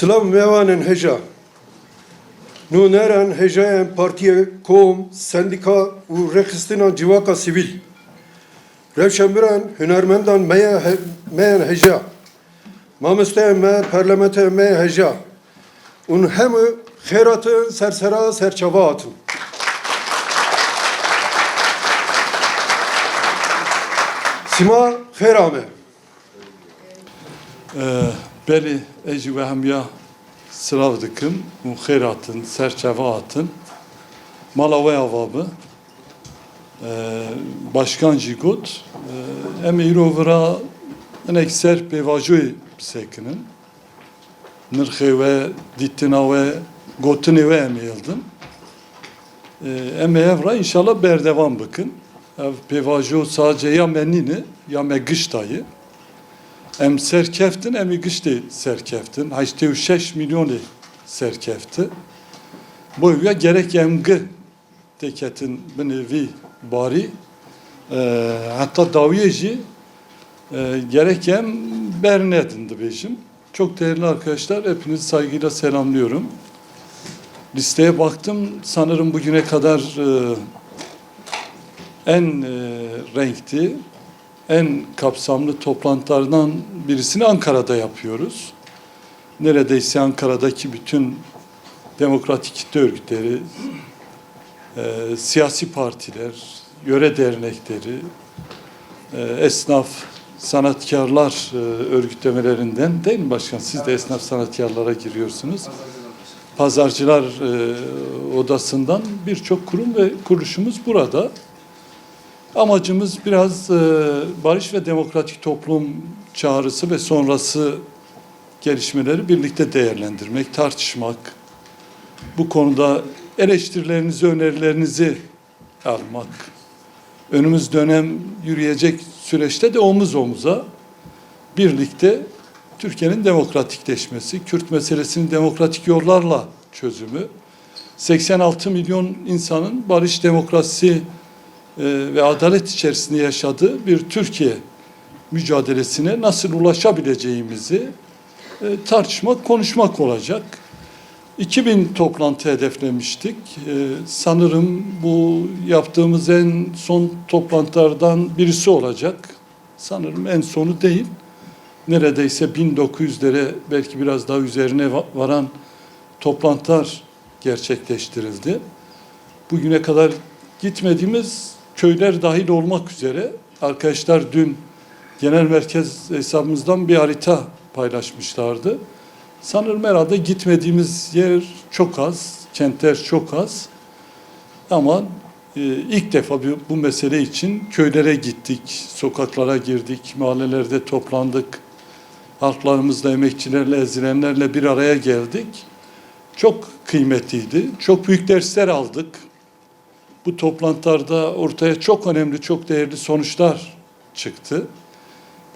Slav mevanen heja. Nu neren hejayen partiye, kom, sendika u rekistinan civaka sivil. Revşembiren hünermendan meye meyen heja. Mamesteyen me parlamente meye heja. Un hemü xeratın sersera serçava atın. Sima xerame. Beli eci ve hemya sıravdıkım, muheyratın, serçeve atın, malavay avabı, başkan jigot, em irovra en ekser pevajoy sekinin, nırxe ve dittina ve gotini ve em yıldım. Em evra inşallah berdevam bakın. Ev pevajo sadece ya menini ya me gıştayı. Em serkeftin em gıştı serkeftin. 86 milyonu serkefti. Bu ya gerek emgi teketin bir nevi bari e, hatta daviyeci e, gerek em bernedindi beşim. Çok değerli arkadaşlar hepinizi saygıyla selamlıyorum. Listeye baktım sanırım bugüne kadar e, en e, renkli, en kapsamlı toplantılardan birisini Ankara'da yapıyoruz. Neredeyse Ankara'daki bütün demokratik kitle örgütleri, e, siyasi partiler, yöre dernekleri, e, esnaf, sanatkarlar e, örgütlemelerinden değil mi başkan? Siz de esnaf sanatkarlara giriyorsunuz. Pazarcılar e, odasından birçok kurum ve kuruluşumuz burada. Amacımız biraz e, barış ve demokratik toplum çağrısı ve sonrası gelişmeleri birlikte değerlendirmek, tartışmak. Bu konuda eleştirilerinizi, önerilerinizi almak. Önümüz dönem yürüyecek süreçte de omuz omuza birlikte Türkiye'nin demokratikleşmesi, Kürt meselesinin demokratik yollarla çözümü, 86 milyon insanın barış, demokrasi ve adalet içerisinde yaşadığı bir Türkiye mücadelesine nasıl ulaşabileceğimizi e, tartışmak, konuşmak olacak. 2000 toplantı hedeflemiştik. E, sanırım bu yaptığımız en son toplantılardan birisi olacak. Sanırım en sonu değil. Neredeyse 1900'lere belki biraz daha üzerine va- varan toplantılar gerçekleştirildi. Bugüne kadar gitmediğimiz köyler dahil olmak üzere arkadaşlar dün genel merkez hesabımızdan bir harita paylaşmışlardı. Sanırım herhalde gitmediğimiz yer çok az, kentler çok az. Ama e, ilk defa bu, bu mesele için köylere gittik, sokaklara girdik, mahallelerde toplandık. Halklarımızla, emekçilerle, ezilenlerle bir araya geldik. Çok kıymetliydi. Çok büyük dersler aldık. Bu toplantılarda ortaya çok önemli, çok değerli sonuçlar çıktı.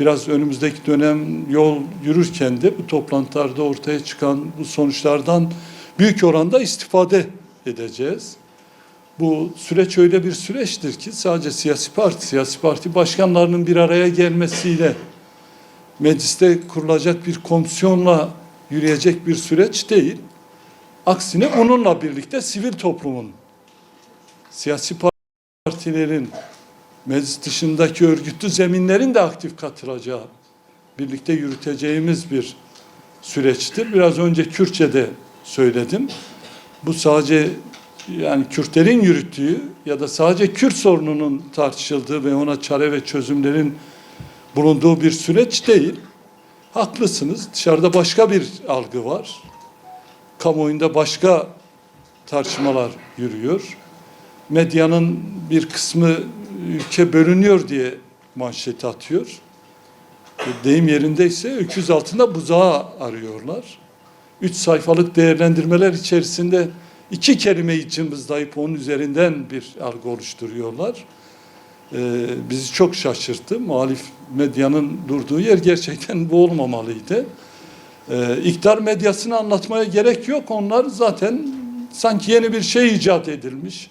Biraz önümüzdeki dönem yol yürürken de bu toplantılarda ortaya çıkan bu sonuçlardan büyük oranda istifade edeceğiz. Bu süreç öyle bir süreçtir ki sadece siyasi parti, siyasi parti başkanlarının bir araya gelmesiyle mecliste kurulacak bir komisyonla yürüyecek bir süreç değil. Aksine onunla birlikte sivil toplumun, siyasi partilerin, meclis dışındaki örgütlü zeminlerin de aktif katılacağı, birlikte yürüteceğimiz bir süreçtir. Biraz önce Kürtçe'de söyledim. Bu sadece yani Kürtlerin yürüttüğü ya da sadece Kürt sorununun tartışıldığı ve ona çare ve çözümlerin bulunduğu bir süreç değil. Haklısınız. Dışarıda başka bir algı var. Kamuoyunda başka tartışmalar yürüyor. Medyanın bir kısmı ülke bölünüyor diye manşet atıyor. E, Deyim yerindeyse öküz altında buzağı arıyorlar. Üç sayfalık değerlendirmeler içerisinde iki kelimeyi cımbızlayıp onun üzerinden bir algı oluşturuyorlar. Ee, bizi çok şaşırttı. Muhalif medyanın durduğu yer gerçekten bu olmamalıydı. Ee, iktidar medyasını anlatmaya gerek yok. Onlar zaten sanki yeni bir şey icat edilmiş.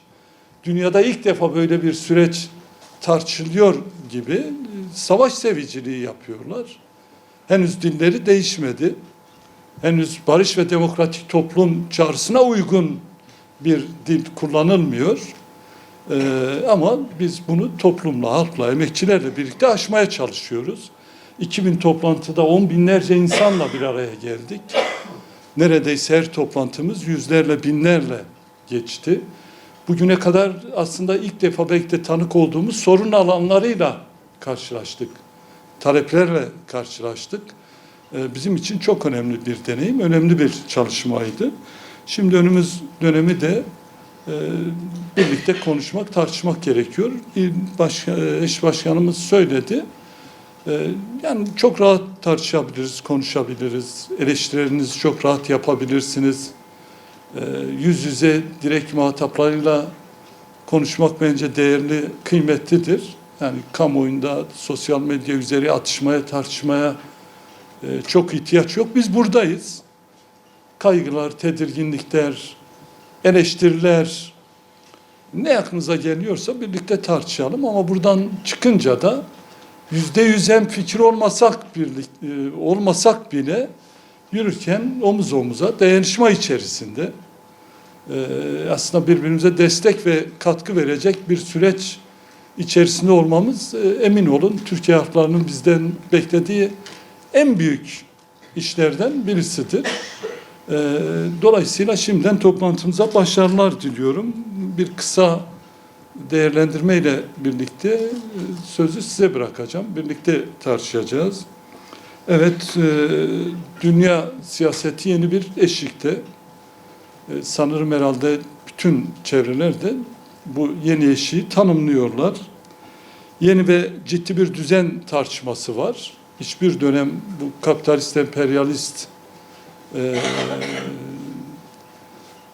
Dünyada ilk defa böyle bir süreç tartışılıyor gibi e, savaş seviciliği yapıyorlar. Henüz dilleri değişmedi. Henüz barış ve demokratik toplum çağrısına uygun bir dil kullanılmıyor. Ee, ama biz bunu toplumla, halkla, emekçilerle birlikte aşmaya çalışıyoruz. 2000 toplantıda on binlerce insanla bir araya geldik. Neredeyse her toplantımız yüzlerle, binlerle geçti. Bugüne kadar aslında ilk defa belki de tanık olduğumuz sorun alanlarıyla karşılaştık. Taleplerle karşılaştık. Ee, Bizim için çok önemli bir deneyim, önemli bir çalışmaydı. Şimdi önümüz dönemi de e, birlikte konuşmak, tartışmak gerekiyor. İl Baş, eş başkanımız söyledi. E, yani çok rahat tartışabiliriz, konuşabiliriz. Eleştirilerinizi çok rahat yapabilirsiniz. E, yüz yüze direkt muhataplarıyla konuşmak bence değerli, kıymetlidir. Yani kamuoyunda, sosyal medya üzeri atışmaya, tartışmaya e, çok ihtiyaç yok. Biz buradayız. Kaygılar, tedirginlikler, eleştiriler ne aklınıza geliyorsa birlikte tartışalım ama buradan çıkınca da yüzde yüz hem fikir olmasak birlik, e, olmasak bile yürürken omuz omuza dayanışma içerisinde e, aslında birbirimize destek ve katkı verecek bir süreç içerisinde olmamız e, emin olun Türkiye halklarının bizden beklediği en büyük işlerden birisidir. Ee, Dolayısıyla şimdiden toplantımıza başarılar diliyorum. Bir kısa değerlendirmeyle birlikte e, sözü size bırakacağım. Birlikte tartışacağız. Evet, e, dünya siyaseti yeni bir eşikte. E, Sanırım herhalde bütün çevrelerde bu yeni eşiği tanımlıyorlar. Yeni ve ciddi bir düzen tartışması var. Hiçbir dönem bu kapitalist, emperyalist e,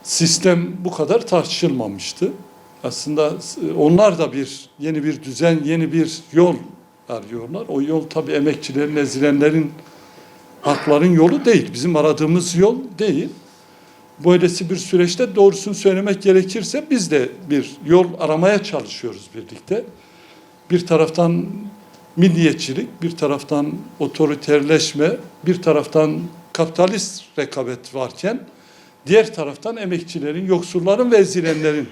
sistem bu kadar tartışılmamıştı. Aslında onlar da bir yeni bir düzen, yeni bir yol arıyorlar. O yol tabii emekçilerin, ezilenlerin, hakların yolu değil. Bizim aradığımız yol değil. Böylesi bir süreçte doğrusunu söylemek gerekirse biz de bir yol aramaya çalışıyoruz birlikte. Bir taraftan milliyetçilik, bir taraftan otoriterleşme, bir taraftan kapitalist rekabet varken diğer taraftan emekçilerin, yoksulların ve ezilenlerin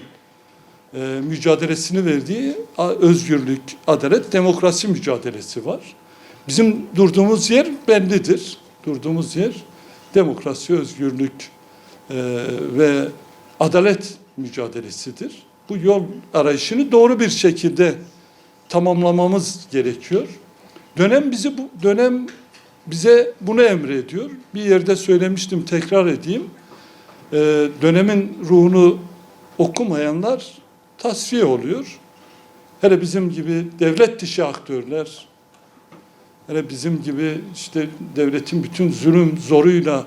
e, mücadelesini verdiği özgürlük, adalet, demokrasi mücadelesi var. Bizim durduğumuz yer bellidir. Durduğumuz yer demokrasi, özgürlük e, ve adalet mücadelesidir. Bu yol arayışını doğru bir şekilde tamamlamamız gerekiyor. Dönem bizi bu dönem bize bunu emrediyor. Bir yerde söylemiştim, tekrar edeyim. Ee, dönemin ruhunu okumayanlar tasfiye oluyor. Hele bizim gibi devlet dışı aktörler, hele bizim gibi işte devletin bütün zulüm zoruyla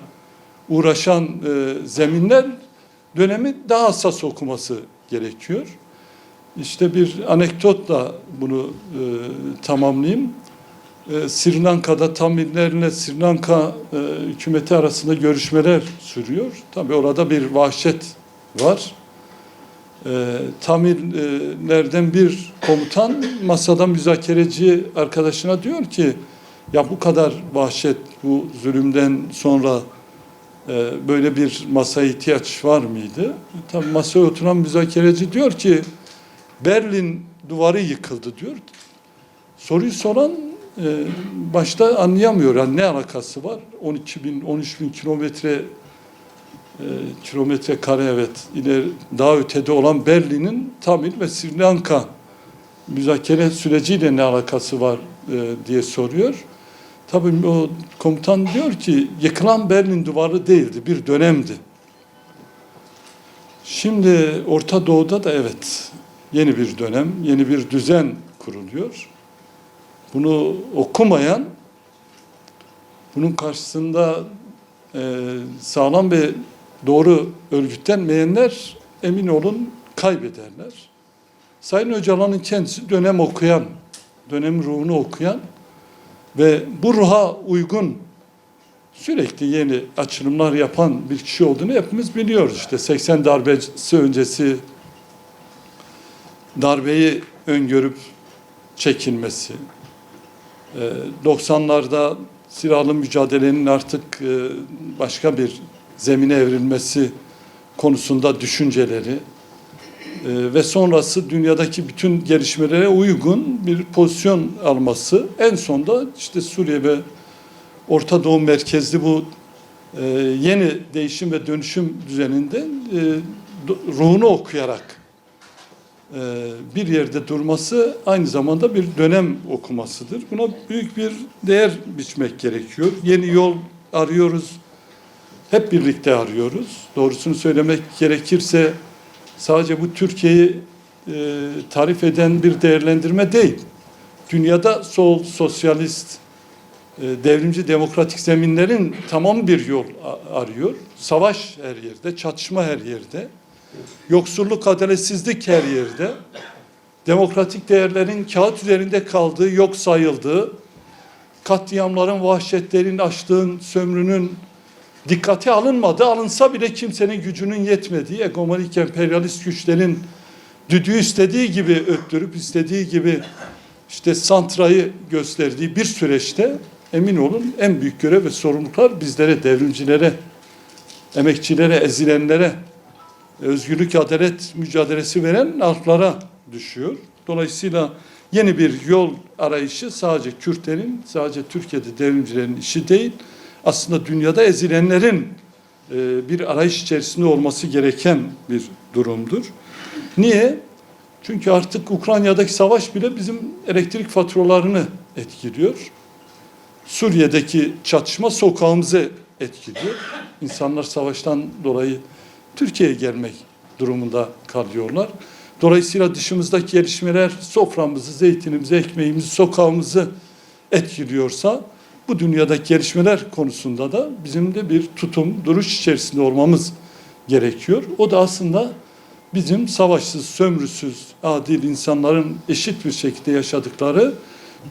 uğraşan e, zeminler dönemi daha hassas okuması gerekiyor. İşte bir anekdotla bunu e, tamamlayayım. E, Sri Lanka'da Tamillerle Sri Lanka e, hükümeti arasında görüşmeler sürüyor. Tabii orada bir vahşet var. E, Tamillerden bir komutan masada müzakereci arkadaşına diyor ki ya bu kadar vahşet bu zulümden sonra e, böyle bir masaya ihtiyaç var mıydı? Tabii masaya oturan müzakereci diyor ki Berlin duvarı yıkıldı diyor. Soruyu soran e, başta anlayamıyor. Yani ne alakası var? 12 bin, 13 bin kilometre kilometre kare evet ileri daha ötede olan Berlin'in Tamil ve Sri Lanka müzakere süreciyle ne alakası var e, diye soruyor. Tabii o komutan diyor ki yıkılan Berlin duvarı değildi, bir dönemdi. Şimdi Orta Doğu'da da evet yeni bir dönem, yeni bir düzen kuruluyor. Bunu okumayan, bunun karşısında e, sağlam ve doğru örgütlenmeyenler emin olun kaybederler. Sayın Öcalan'ın kendisi dönem okuyan, dönem ruhunu okuyan ve bu ruha uygun sürekli yeni açılımlar yapan bir kişi olduğunu hepimiz biliyoruz. İşte 80 darbesi öncesi darbeyi öngörüp çekilmesi, e, 90'larda silahlı mücadelenin artık e, başka bir zemine evrilmesi konusunda düşünceleri e, ve sonrası dünyadaki bütün gelişmelere uygun bir pozisyon alması en sonda işte Suriye ve Orta Doğu merkezli bu e, yeni değişim ve dönüşüm düzeninde e, ruhunu okuyarak e, bir yerde durması aynı zamanda bir dönem okumasıdır. Buna büyük bir değer biçmek gerekiyor. Yeni yol arıyoruz. Hep birlikte arıyoruz. Doğrusunu söylemek gerekirse sadece bu Türkiye'yi e, tarif eden bir değerlendirme değil. Dünyada sol, sosyalist, e, devrimci demokratik zeminlerin tamam bir yol arıyor. Savaş her yerde, çatışma her yerde. Yoksulluk, adaletsizlik her yerde. Demokratik değerlerin kağıt üzerinde kaldığı, yok sayıldığı, katliamların, vahşetlerin, açlığın, sömrünün dikkate alınmadı. Alınsa bile kimsenin gücünün yetmediği, egomanik emperyalist güçlerin düdüğü istediği gibi öttürüp, istediği gibi işte santrayı gösterdiği bir süreçte emin olun en büyük görev ve sorumluluklar bizlere, devrimcilere, emekçilere, ezilenlere, özgürlük, adalet mücadelesi veren halklara düşüyor. Dolayısıyla yeni bir yol arayışı sadece Kürtlerin, sadece Türkiye'de devrimcilerin işi değil, aslında dünyada ezilenlerin e, bir arayış içerisinde olması gereken bir durumdur. Niye? Çünkü artık Ukrayna'daki savaş bile bizim elektrik faturalarını etkiliyor. Suriye'deki çatışma sokağımızı etkiliyor. İnsanlar savaştan dolayı Türkiye'ye gelmek durumunda kalıyorlar. Dolayısıyla dışımızdaki gelişmeler soframızı, zeytinimizi, ekmeğimizi, sokağımızı etkiliyorsa bu dünyadaki gelişmeler konusunda da bizim de bir tutum, duruş içerisinde olmamız gerekiyor. O da aslında bizim savaşsız, sömrüsüz, adil insanların eşit bir şekilde yaşadıkları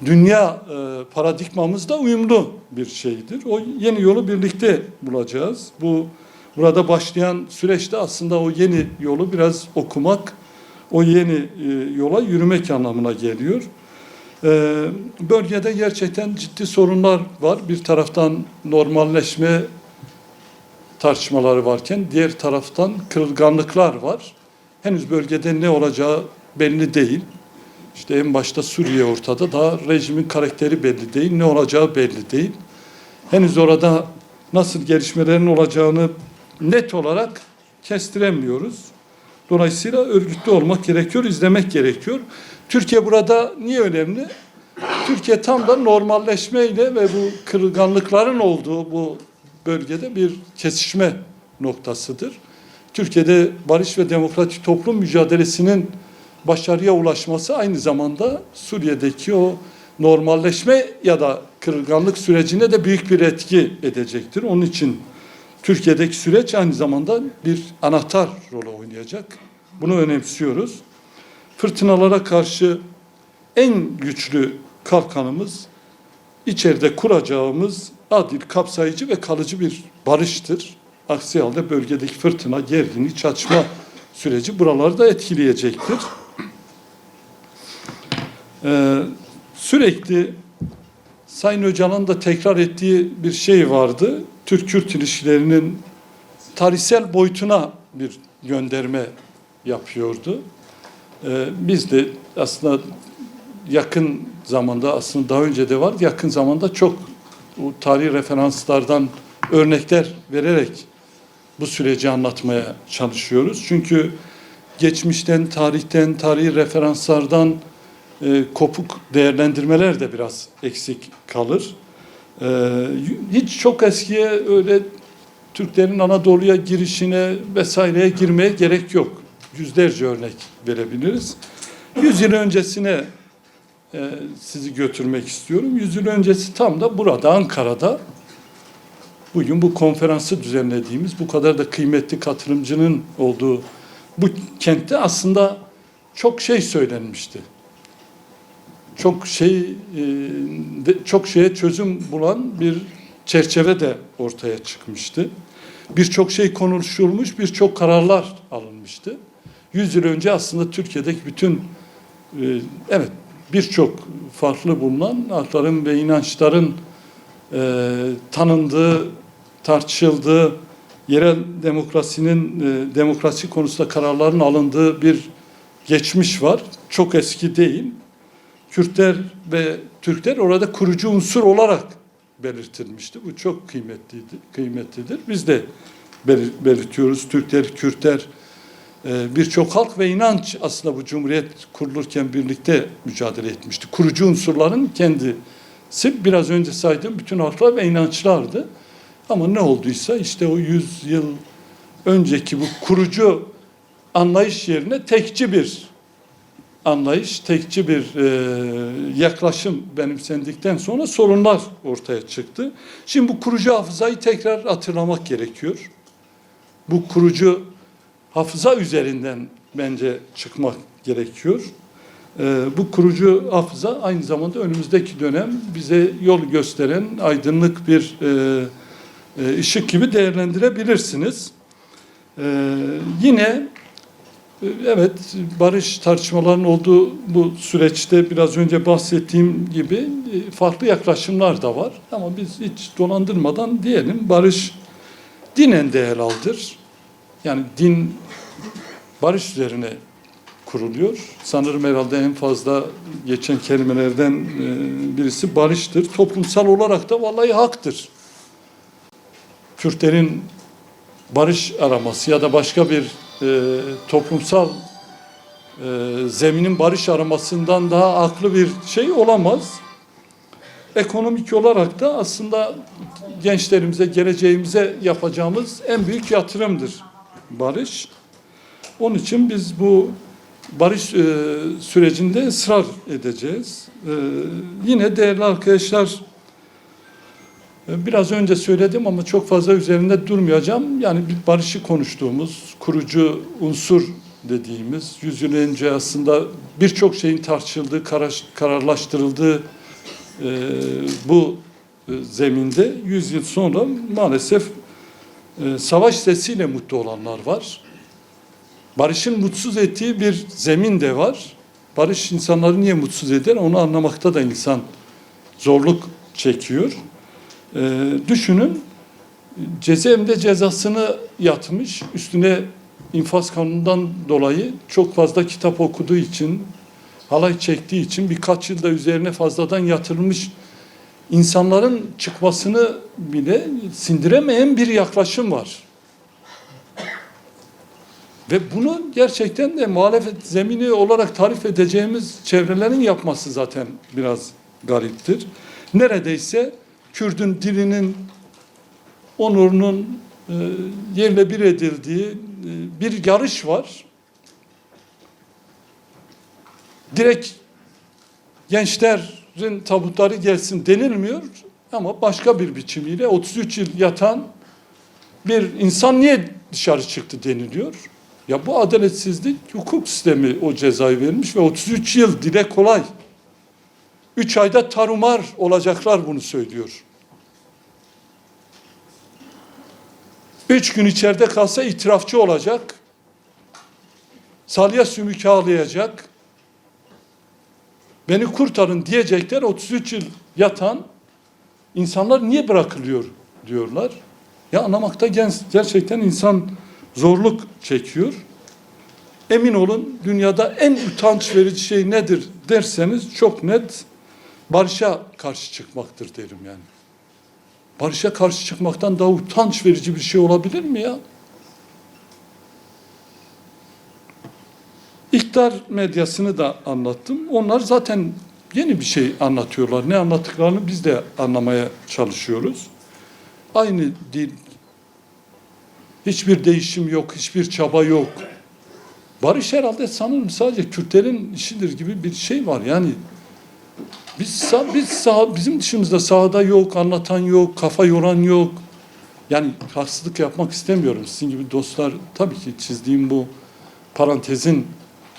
dünya e, paradigmamızda uyumlu bir şeydir. O yeni yolu birlikte bulacağız. Bu burada başlayan süreçte aslında o yeni yolu biraz okumak, o yeni e, yola yürümek anlamına geliyor. E, bölgede gerçekten ciddi sorunlar var. Bir taraftan normalleşme tartışmaları varken diğer taraftan kırılganlıklar var. Henüz bölgede ne olacağı belli değil. İşte en başta Suriye ortada. Daha rejimin karakteri belli değil. Ne olacağı belli değil. Henüz orada nasıl gelişmelerin olacağını net olarak kestiremiyoruz. Dolayısıyla örgütlü olmak gerekiyor, izlemek gerekiyor. Türkiye burada niye önemli? Türkiye tam da normalleşmeyle ve bu kırılganlıkların olduğu bu bölgede bir kesişme noktasıdır. Türkiye'de barış ve demokratik toplum mücadelesinin başarıya ulaşması aynı zamanda Suriye'deki o normalleşme ya da kırılganlık sürecine de büyük bir etki edecektir. Onun için Türkiye'deki süreç aynı zamanda bir anahtar rol oynayacak. Bunu önemsiyoruz. Fırtınalara karşı en güçlü kalkanımız içeride kuracağımız adil, kapsayıcı ve kalıcı bir barıştır. Aksi halde bölgedeki fırtına, gerginlik, çatışma süreci buraları da etkileyecektir. Ee, sürekli Sayın Öcalan'ın da tekrar ettiği bir şey vardı. Türk-Kürt ilişkilerinin tarihsel boyutuna bir gönderme yapıyordu. Ee, biz de aslında yakın zamanda aslında daha önce de var yakın zamanda çok tarihi referanslardan örnekler vererek bu süreci anlatmaya çalışıyoruz. Çünkü geçmişten, tarihten, tarihi referanslardan e, kopuk değerlendirmeler de biraz eksik kalır. E, hiç çok eskiye öyle Türklerin Anadolu'ya girişine vesaireye girmeye gerek yok. Yüzlerce örnek verebiliriz. Yüz yıl öncesine e, sizi götürmek istiyorum. Yüz yıl öncesi tam da burada Ankara'da bugün bu konferansı düzenlediğimiz bu kadar da kıymetli katılımcının olduğu bu kentte aslında çok şey söylenmişti. Çok şey e, çok şeye çözüm bulan bir çerçeve de ortaya çıkmıştı. Birçok şey konuşulmuş, birçok kararlar alınmıştı. 100 yıl önce aslında Türkiye'deki bütün e, evet birçok farklı bulunan hakların ve inançların e, tanındığı, tartışıldığı, yerel demokrasinin e, demokrasi konusunda kararların alındığı bir geçmiş var. Çok eski değil. Kürtler ve Türkler orada kurucu unsur olarak belirtilmişti. Bu çok kıymetliydi, kıymetlidir. Biz de belir- belirtiyoruz. Türkler, Kürtler, e, birçok halk ve inanç aslında bu cumhuriyet kurulurken birlikte mücadele etmişti. Kurucu unsurların kendisi biraz önce saydığım bütün halklar ve inançlardı. Ama ne olduysa işte o 100 yıl önceki bu kurucu anlayış yerine tekçi bir anlayış, tekçi bir e, yaklaşım benimsendikten sonra sorunlar ortaya çıktı. Şimdi bu kurucu hafızayı tekrar hatırlamak gerekiyor. Bu kurucu hafıza üzerinden bence çıkmak gerekiyor. E, bu kurucu hafıza aynı zamanda önümüzdeki dönem bize yol gösteren aydınlık bir e, e, ışık gibi değerlendirebilirsiniz. E, yine Evet, barış tartışmalarının olduğu bu süreçte biraz önce bahsettiğim gibi e, farklı yaklaşımlar da var. Ama biz hiç dolandırmadan diyelim barış dinen de helaldir. Yani din barış üzerine kuruluyor. Sanırım herhalde en fazla geçen kelimelerden e, birisi barıştır. Toplumsal olarak da vallahi haktır. Kürtlerin barış araması ya da başka bir e, toplumsal e, zeminin barış aramasından daha aklı bir şey olamaz. Ekonomik olarak da aslında gençlerimize, geleceğimize yapacağımız en büyük yatırımdır barış. Onun için biz bu barış e, sürecinde ısrar edeceğiz. E, yine değerli arkadaşlar, Biraz önce söyledim ama çok fazla üzerinde durmayacağım. Yani bir barışı konuştuğumuz, kurucu unsur dediğimiz, yüz yıl önce aslında birçok şeyin tartışıldığı, karar- kararlaştırıldığı e, bu e, zeminde yüz yıl sonra maalesef e, savaş sesiyle mutlu olanlar var. Barışın mutsuz ettiği bir zemin de var. Barış insanları niye mutsuz eder onu anlamakta da insan zorluk çekiyor. Ee, düşünün cezaevinde cezasını yatmış üstüne infaz kanunundan dolayı çok fazla kitap okuduğu için halay çektiği için birkaç yılda üzerine fazladan yatırılmış insanların çıkmasını bile sindiremeyen bir yaklaşım var. Ve bunu gerçekten de muhalefet zemini olarak tarif edeceğimiz çevrelerin yapması zaten biraz gariptir. Neredeyse Kürdün dilinin, onurunun e, yerle bir edildiği e, bir yarış var. Direkt gençlerin tabutları gelsin denilmiyor ama başka bir biçimiyle 33 yıl yatan bir insan niye dışarı çıktı deniliyor. Ya bu adaletsizlik hukuk sistemi o cezayı vermiş ve 33 yıl dile kolay. Üç ayda tarumar olacaklar bunu söylüyor. Üç gün içeride kalsa itirafçı olacak. Salya sümük ağlayacak. Beni kurtarın diyecekler 33 yıl yatan insanlar niye bırakılıyor diyorlar. Ya anlamakta gerçekten insan zorluk çekiyor. Emin olun dünyada en utanç verici şey nedir derseniz çok net barışa karşı çıkmaktır derim yani. Barışa karşı çıkmaktan daha utanç verici bir şey olabilir mi ya? İktidar medyasını da anlattım. Onlar zaten yeni bir şey anlatıyorlar. Ne anlattıklarını biz de anlamaya çalışıyoruz. Aynı dil. Hiçbir değişim yok, hiçbir çaba yok. Barış herhalde sanırım sadece Kürtlerin işidir gibi bir şey var. Yani biz, biz sağ, bizim dışımızda sahada yok, anlatan yok, kafa yoran yok. Yani haksızlık yapmak istemiyorum. Sizin gibi dostlar tabii ki çizdiğim bu parantezin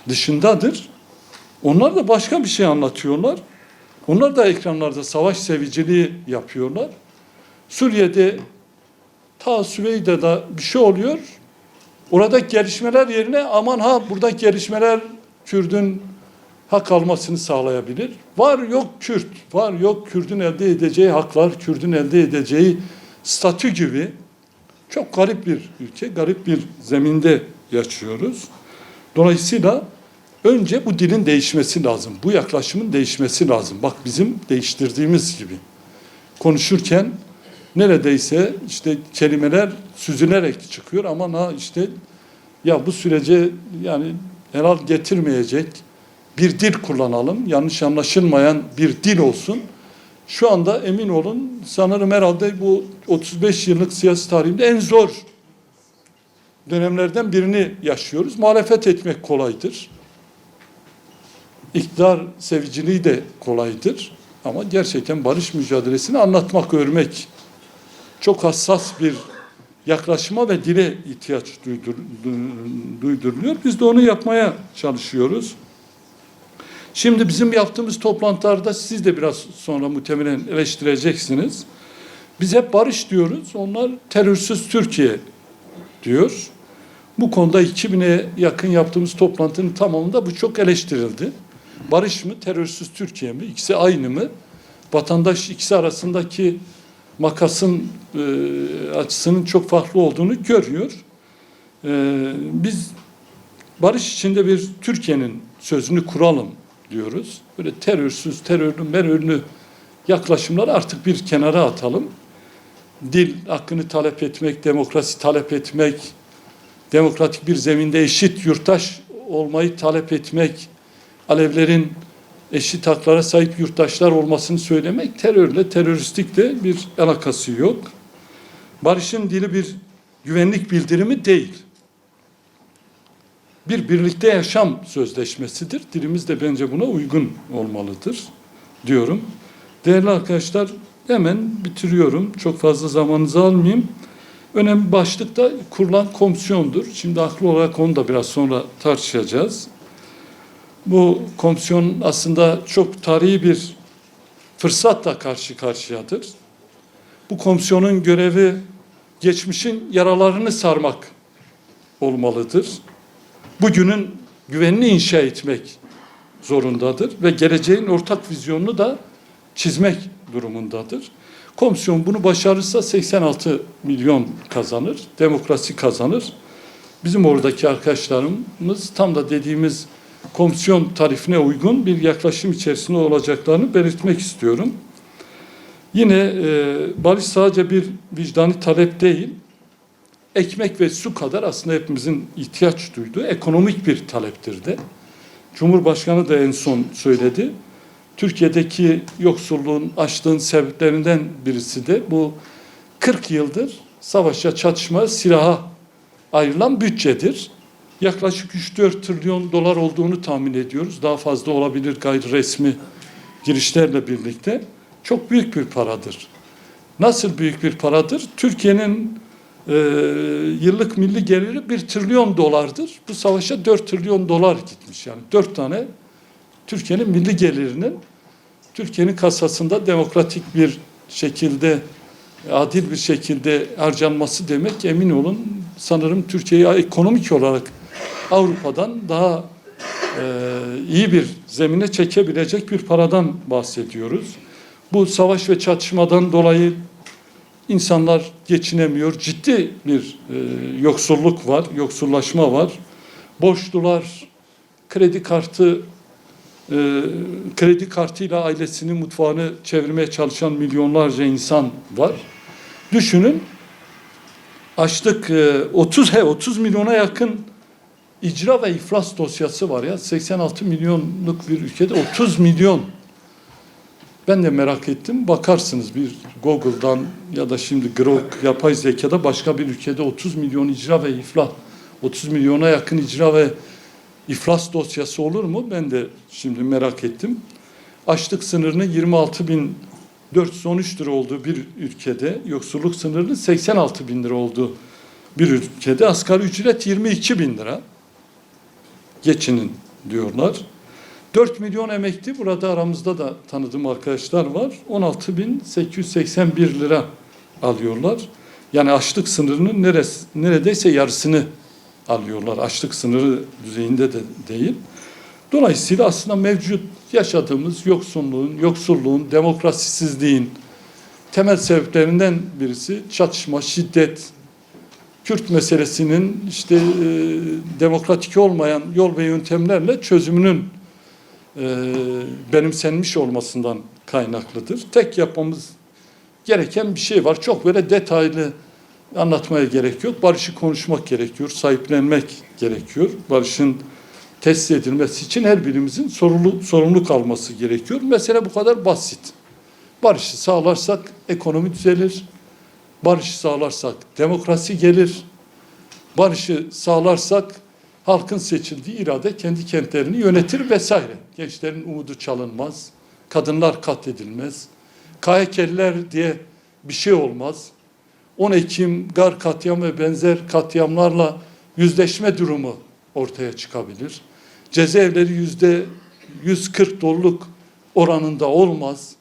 dışındadır. Onlar da başka bir şey anlatıyorlar. Onlar da ekranlarda savaş seviciliği yapıyorlar. Suriye'de ta Süveyda'da bir şey oluyor. Oradaki gelişmeler yerine aman ha buradaki gelişmeler Kürdün hak almasını sağlayabilir. Var yok Kürt, var yok Kürdün elde edeceği haklar, Kürdün elde edeceği statü gibi çok garip bir ülke, garip bir zeminde yaşıyoruz. Dolayısıyla önce bu dilin değişmesi lazım. Bu yaklaşımın değişmesi lazım. Bak bizim değiştirdiğimiz gibi. Konuşurken neredeyse işte kelimeler süzülerek çıkıyor ama işte ya bu sürece yani helal getirmeyecek bir dil kullanalım. Yanlış anlaşılmayan bir dil olsun. Şu anda emin olun sanırım herhalde bu 35 yıllık siyasi tarihimde en zor dönemlerden birini yaşıyoruz. Muhalefet etmek kolaydır. İktidar seviciliği de kolaydır. Ama gerçekten barış mücadelesini anlatmak, örmek çok hassas bir yaklaşıma ve dile ihtiyaç duydur, du- duyduruluyor. Biz de onu yapmaya çalışıyoruz. Şimdi bizim yaptığımız toplantılarda siz de biraz sonra muhtemelen eleştireceksiniz. Biz hep barış diyoruz. Onlar terörsüz Türkiye diyor. Bu konuda 2000'e yakın yaptığımız toplantının tamamında bu çok eleştirildi. Barış mı, terörsüz Türkiye mi? İkisi aynı mı? Vatandaş ikisi arasındaki makasın e, açısının çok farklı olduğunu görüyor. E, biz barış içinde bir Türkiye'nin sözünü kuralım diyoruz. Böyle terörsüz, terörlü, merörlü yaklaşımları artık bir kenara atalım. Dil hakkını talep etmek, demokrasi talep etmek, demokratik bir zeminde eşit yurttaş olmayı talep etmek, Alevlerin eşit haklara sahip yurttaşlar olmasını söylemek terörle, teröristlikle bir alakası yok. Barış'ın dili bir güvenlik bildirimi değil. Bir birlikte yaşam sözleşmesidir. Dilimiz de bence buna uygun olmalıdır diyorum. Değerli arkadaşlar hemen bitiriyorum. Çok fazla zamanınızı almayayım. Önemli başlık da kurulan komisyondur. Şimdi haklı olarak onu da biraz sonra tartışacağız. Bu komisyon aslında çok tarihi bir fırsatla karşı karşıyadır. Bu komisyonun görevi geçmişin yaralarını sarmak olmalıdır. Bugünün güvenini inşa etmek zorundadır ve geleceğin ortak vizyonunu da çizmek durumundadır. Komisyon bunu başarırsa 86 milyon kazanır, demokrasi kazanır. Bizim oradaki arkadaşlarımız tam da dediğimiz komisyon tarifine uygun bir yaklaşım içerisinde olacaklarını belirtmek istiyorum. Yine e, barış sadece bir vicdani talep değil, ekmek ve su kadar aslında hepimizin ihtiyaç duyduğu ekonomik bir taleptir de. Cumhurbaşkanı da en son söyledi. Türkiye'deki yoksulluğun, açlığın sebeplerinden birisi de bu 40 yıldır savaşa, çatışma, silaha ayrılan bütçedir. Yaklaşık 3-4 trilyon dolar olduğunu tahmin ediyoruz. Daha fazla olabilir gayri resmi girişlerle birlikte. Çok büyük bir paradır. Nasıl büyük bir paradır? Türkiye'nin e, yıllık milli geliri 1 trilyon dolardır. Bu savaşa 4 trilyon dolar gitmiş. Yani 4 tane Türkiye'nin milli gelirinin Türkiye'nin kasasında demokratik bir şekilde adil bir şekilde harcanması demek emin olun sanırım Türkiye'yi ekonomik olarak Avrupa'dan daha e, iyi bir zemine çekebilecek bir paradan bahsediyoruz. Bu savaş ve çatışmadan dolayı insanlar geçinemiyor. Ciddi bir e, yoksulluk var, yoksullaşma var. Borçlular, kredi kartı e, kredi kartıyla ailesinin mutfağını çevirmeye çalışan milyonlarca insan var. Düşünün açlık e, 30 he 30 milyona yakın icra ve iflas dosyası var ya 86 milyonluk bir ülkede 30 milyon ben de merak ettim. Bakarsınız bir Google'dan ya da şimdi Grok yapay zekada başka bir ülkede 30 milyon icra ve iflas 30 milyona yakın icra ve iflas dosyası olur mu? Ben de şimdi merak ettim. Açlık sınırının 26 bin 413 lira olduğu bir ülkede, yoksulluk sınırının 86 bin lira olduğu bir ülkede asgari ücret 22 bin lira. Geçinin diyorlar. 4 milyon emekli burada aramızda da tanıdığım arkadaşlar var. 16.881 lira alıyorlar. Yani açlık sınırının neresi, neredeyse yarısını alıyorlar. Açlık sınırı düzeyinde de değil. Dolayısıyla aslında mevcut yaşadığımız yoksulluğun, yoksulluğun, demokrasisizliğin temel sebeplerinden birisi çatışma, şiddet, Kürt meselesinin işte e, demokratik olmayan yol ve yöntemlerle çözümünün benimsenmiş olmasından kaynaklıdır. Tek yapmamız gereken bir şey var. Çok böyle detaylı anlatmaya gerek yok. Barışı konuşmak gerekiyor, sahiplenmek gerekiyor. Barışın tesis edilmesi için her birimizin sorumlu, sorumluluk alması gerekiyor. Mesele bu kadar basit. Barışı sağlarsak ekonomi düzelir. Barışı sağlarsak demokrasi gelir. Barışı sağlarsak halkın seçildiği irade kendi kentlerini yönetir vesaire. Gençlerin umudu çalınmaz. Kadınlar katledilmez. KHK'liler diye bir şey olmaz. 10 Ekim gar katliam ve benzer katliamlarla yüzleşme durumu ortaya çıkabilir. Cezaevleri yüzde 140 doluluk oranında olmaz.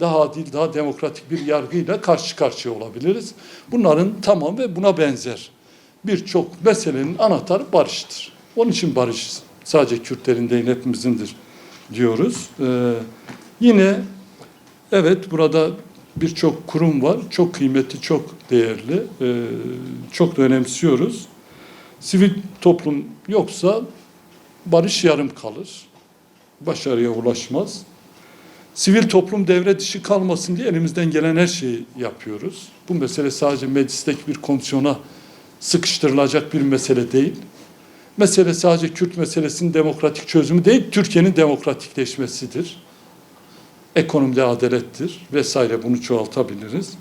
Daha adil, daha demokratik bir yargıyla karşı karşıya olabiliriz. Bunların tamam ve buna benzer birçok meselenin anahtarı barıştır. Onun için barış sadece Kürtlerin değil hepimizindir diyoruz. Ee, yine evet burada birçok kurum var. Çok kıymetli, çok değerli. Ee, çok da önemsiyoruz. Sivil toplum yoksa barış yarım kalır. Başarıya ulaşmaz. Sivil toplum devre dışı kalmasın diye elimizden gelen her şeyi yapıyoruz. Bu mesele sadece meclisteki bir komisyona sıkıştırılacak bir mesele değil. Mesele sadece Kürt meselesinin demokratik çözümü değil, Türkiye'nin demokratikleşmesidir. Ekonomide adalettir vesaire bunu çoğaltabiliriz.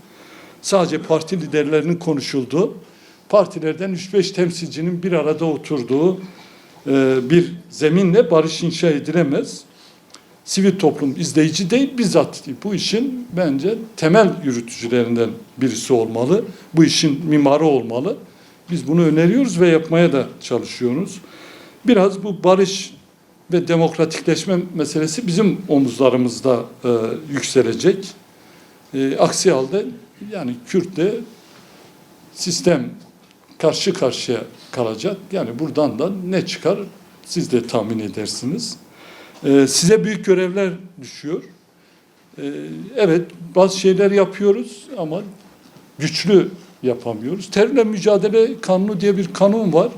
Sadece parti liderlerinin konuşulduğu, partilerden 3-5 temsilcinin bir arada oturduğu e, bir zeminle barış inşa edilemez. Sivil toplum izleyici değil, bizzat bu işin bence temel yürütücülerinden birisi olmalı. Bu işin mimarı olmalı. Biz bunu öneriyoruz ve yapmaya da çalışıyoruz. Biraz bu barış ve demokratikleşme meselesi bizim omuzlarımızda e, yükselecek. E, aksi halde yani Kürt'te sistem karşı karşıya kalacak. Yani buradan da ne çıkar siz de tahmin edersiniz. E, size büyük görevler düşüyor. E, evet bazı şeyler yapıyoruz ama güçlü yapamıyoruz. Terörle mücadele kanunu diye bir kanun var.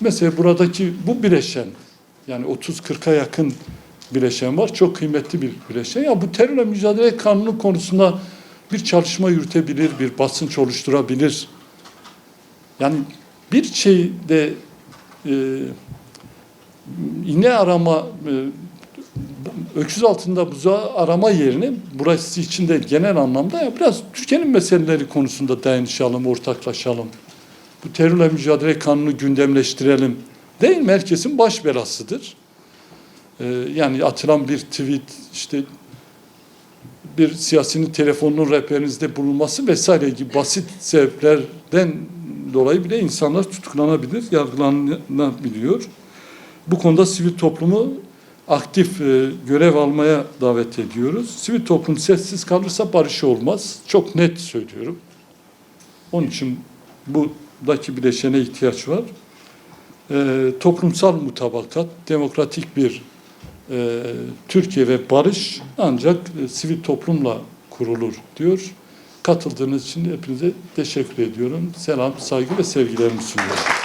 Mesela buradaki bu bileşen yani 30-40'a yakın bileşen var. Çok kıymetli bir bileşen. Ya bu terörle mücadele kanunu konusunda bir çalışma yürütebilir, bir basınç oluşturabilir. Yani bir şeyde e, iğne arama e, öküz altında buzağı arama yerine burası için de genel anlamda ya biraz Türkiye'nin meseleleri konusunda dayanışalım, ortaklaşalım. Bu terörle mücadele kanunu gündemleştirelim. Değil mi? Herkesin baş belasıdır. Ee, yani atılan bir tweet, işte bir siyasinin telefonunun rehberinizde bulunması vesaire gibi basit sebeplerden dolayı bile insanlar tutuklanabilir, yargılanabiliyor. Bu konuda sivil toplumu aktif e, görev almaya davet ediyoruz. Sivil toplum sessiz kalırsa barış olmaz. Çok net söylüyorum. Onun için buradaki bileşene ihtiyaç var. E, toplumsal mutabakat, demokratik bir e, Türkiye ve barış ancak e, sivil toplumla kurulur diyor. Katıldığınız için hepinize teşekkür ediyorum. Selam, saygı ve sevgilerimi sunuyorum.